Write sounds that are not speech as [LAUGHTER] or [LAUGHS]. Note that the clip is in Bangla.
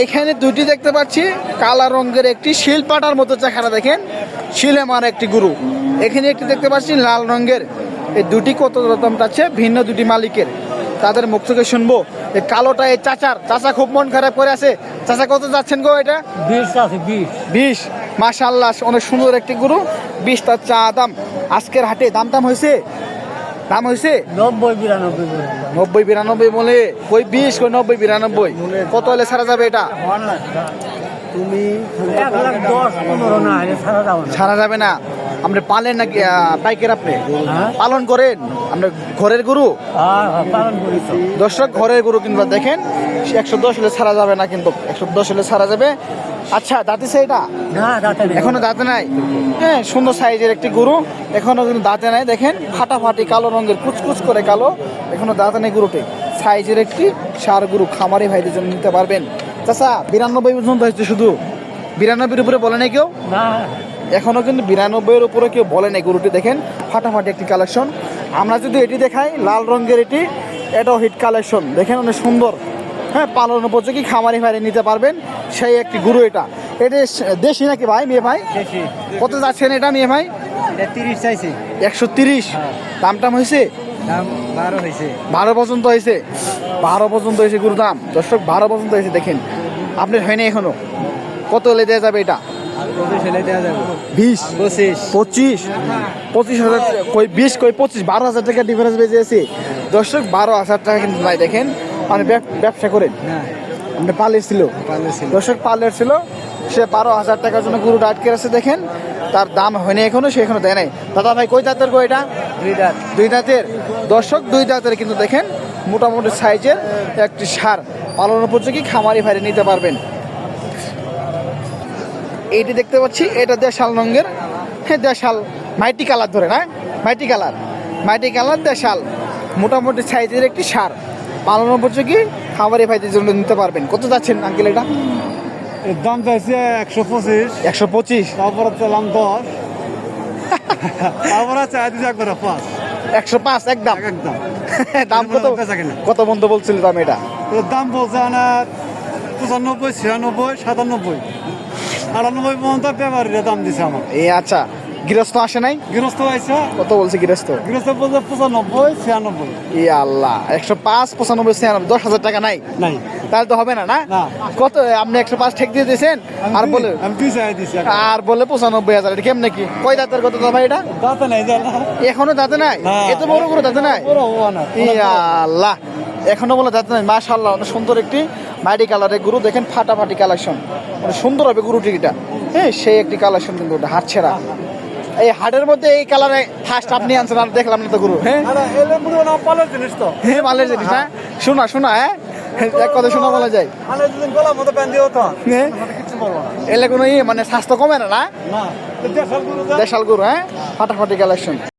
এইখানে দুটি দেখতে পাচ্ছি কালা রঙের একটি শিলপাটার মতো চেহারা দেখেন শিলে মারা একটি গুরু। এখানে একটি দেখতে পাচ্ছি লাল রঙের। এই দুটি কত দাম চাচ্ছে? ভিন্ন দুটি মালিকের। তাদের মুখ থেকে শুনব এই কালোটা এই চাচার। চাচা খুব মন খারাপ করে আছে। চাচা কত যাচ্ছেন গো এটা? বিশ আছে বিশ। বিশ। মাশাল্লাহ অনেক সুন্দর একটি গুরু। বিশ তার চা দাম। আজকের হাটে দাম দাম হয়েছে? দাম হয়েছে নব্বই বিরানব্বই নব্বই বিরানব্বই বলে। কই বিশ কই নব্বই বিরানব্বই? কত হলে সারা যাবে এটা? তুমি সারা যাবে না। আপনি পালেন নাকি পাইকের আপনি? হ্যাঁ? পালন করেন? আমরা ঘরের গরু? হ্যাঁ, হ্যাঁ, দর্শক ঘরের গরু কিন্তু দেখেন একশো দশ হলে ছাড়া যাবে না কিন্তু একশো দশ হলে ছাড়া যাবে। আচ্ছা দাঁতিছে এটা? এখনও দাঁতে নাই? হ্যাঁ সুন্দর সাইজের একটি গরু এখনও কিন্তু দাঁতে নাই। দেখেন ফাটাফাটি কালো রঙের কুচকুচ করে কালো এখনও দাঁতে নেই গরুটি। সাইজের একটি সার গরু খামারি ভাইদের জন্য নিতে পারবেন। চাচা বিরানব্বই পর্যন্ত হয়েছে শুধু? বিরানব্বইয়ের উপরে বলে নাই কেউ? না। এখনও কিন্তু বিরানব্বইয়ের উপরে কেউ বলে নাই গরুটি দেখেন ফাটাফাটি একটি কালেকশন আমরা যদি এটি দেখাই লাল রঙের এটি এটাও হিট কালেকশন দেখেন অনেক সুন্দর। হ্যাঁ পালন উপযোগী খামারি ভাই নিতে পারবেন সেই একটি গরু এটা। এটা দেশি নাকি ভাই মেয়ে ভাই? কত যাচ্ছেন এটা মেয়ে ভাই? তিরিশ চাইছি। একশো তিরিশ। দাম টাম হয়েছে? বারো হয়েছে। বারো পর্যন্ত হয়েছে। বারো পর্যন্ত হয়েছে গরুর দাম। দর্শক বারো পর্যন্ত হয়েছে দেখেন। আপনার হয়নি এখনও। কত হলে দেওয়া যাবে এটা? বিশ? পঁচিশ। পঁচিশ? হাজার কই বিশ কই পঁচিশ বারো হাজার টাকা ডিফারেন্স দর্শক বারো হাজার টাকা কিন্তু নাই দেখেন মানে ব্যবসা করেন। না আপনি পালের ছিল। ছিল। দর্শক পালের ছিল। সে বারো হাজার টাকার জন্য গরুটা আটকে আছে দেখেন। তার দাম হয়নি এখনও সে এখনও দেয় নাই। দাদা ভাই কই দাঁতের গো এটা? দুই দাঁত। দুই দাঁতের। দর্শক দুই দাঁতের কিন্তু দেখেন মোটামুটি সাইজের একটি সার পালন উপযোগী খামারি ভাইরে নিতে পারবেন। এইটি দেখতে পাচ্ছি এটা দেশাল রঙের। হ্যাঁ দেশাল। মাইটি কালার ধরে না? মাইটি কালার। মাইটি কালার দেশাল। মোটামুটি সাইজের একটি সার। পালন উপযোগী খামারি ভাইদের জন্য নিতে পারবেন। কত যাচ্ছেন আঙ্কেল এটা? এর দাম চাইছে একশো পঁচিশ। একশো পঁচিশ? তারপরে চালাম দশ। তারপরে চাই দিচ্ছে একবার পাঁচ। একশো পাঁচ একদম? একদম। [LAUGHS] দাম কত। কত বন্ধ বলছিল দাম এটা? দাম বলছে আপনার পঁচানব্বই ছিয়ানব্বই সাতানব্বই। আটানব্বই পর্যন্ত ব্যাপারীরা দাম দিছে আমার। এই আচ্ছা গৃহস্থ আসে নাই? গৃহস্থ আইসা কত বলছে গৃহস্থ? গৃহস্থ বলছে পঁচানব্বই ছিয়ানব্বই। ই আল্লাহ একশো পাঁচ পঁচানব্বই ছিয়ানব্বই দশ হাজার টাকা নাই? নাই। তাহলে তো হবে না না। কত আপনি একশো পাঁচ ঠেক দিয়ে দিয়েছেন? আর বলে আর বলে পঁচানব্বই হাজার এটা কেমনে কি? কয় দাঁতের কত দাম ভাই এটা? দাঁতে নাই এখনও দাঁতে নাই? এত বড় বড় দাঁতে নাই? না। ই আল্লাহ এখনও বলে দাঁতে নাই। মাশাল্লাহ অনেক সুন্দর একটি মাইটি কালারের গুরু। দেখেন ফাটাফাটি কালেকশন মানে সুন্দর হবে গরুটি এটা হ্যাঁ সেই একটি কালেকশন কিন্তু ওটা হাট ছেঁড়া। এই হাটের মধ্যে এই কালারে ফার্স্ট আপনি আনছেন আর দেখলাম না তো গরু হ্যাঁ? আরে না পালের জিনিস তো। হ্যাঁ মালের জিনিস না শোনা শোনা হ্যাঁ। এক কথা শোনা বলা যায়। হ্যাঁ। এলে কোনো ইয়ে মানে স্বাস্থ্য কমে না না? দেশাল গরু হ্যাঁ? ফাটাফাটি কালেকশন